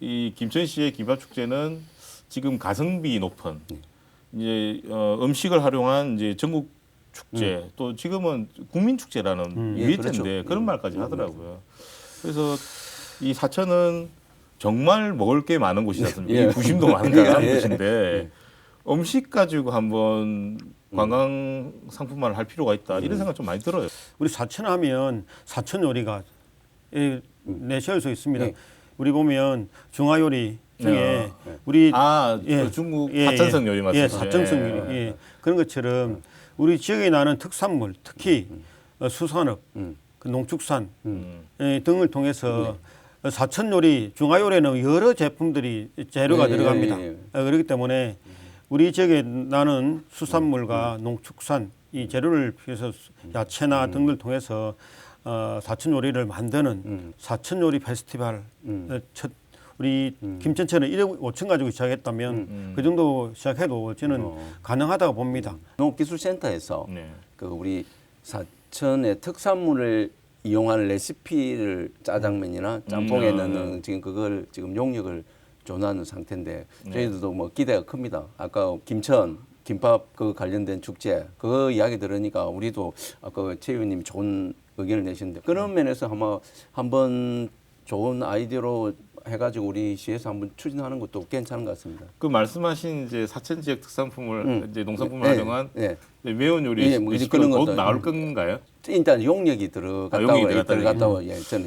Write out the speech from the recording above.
이 김천시의 김밥 축제는 지금 가성비 높은 이제 어, 음식을 활용한 이제 전국 축제 또 지금은 국민 축제라는 음. 예, 그렇죠. 그런 음. 말까지 하더라고요. 그래서 이 사천은 정말 먹을 게 많은 곳이지 않습니까? 예. 이 부심도 많은 예. 곳인데 음식 가지고 한번 관광 상품화를 할 필요가 있다 이런 생각 좀 많이 들어요. 우리 사천하면 사천 요리가 예, 내세울 수 있습니다. 네. 우리 보면 중화 요리 중에 네. 우리 아, 예. 그 중국 예, 사천성 예. 요리 말씀이죠. 예, 사천성 예. 요리. 예. 그런 것처럼 우리 지역에 나는 특산물, 특히 어, 수산업, 음. 그 농축산 음. 예, 등을 통해서 어, 사천 요리, 중화 요리는 여러 제품들이 재료가 예, 들어갑니다. 예, 예. 어, 그렇기 때문에 우리 지역에 나는 수산물과 농축산 이 재료를 피해서 야채나 등을 통해서 어, 사천 요리를 만드는 음. 사천 요리 페스티벌 음. 어, 첫 우리 김천천은 1억 5천 가지고 시작했다면 음. 그 정도 시작해도 저는 어. 가능하다고 봅니다. 농업기술센터에서 네. 그 우리 사천의 특산물을 이용한 레시피를 짜장면이나 짬뽕에 음. 넣는 지금 그걸 지금 용역을 조사하는 상태인데 네. 저희들도 뭐 기대가 큽니다. 아까 김천 김밥 그 관련된 축제 그 이야기 들으니까 우리도 아까 최 의원님 좋은 의견을 내셨는데 그런 면에서 한번 한번 좋은 아이디어로 해가지고 우리 시에서 한번 추진하는 것도 괜찮은 것 같습니다. 그 말씀하신 이제 사천 지역 특산품을 음. 이제 농산품을 네, 활용한 네. 매운 요리 예, 뭐 이제 레시피가 그런 곧 것도 나올 음. 건가요? 일단 용역이 들어갔다고 아, 용역이 들어갔다는 들어갔다고 예, 저는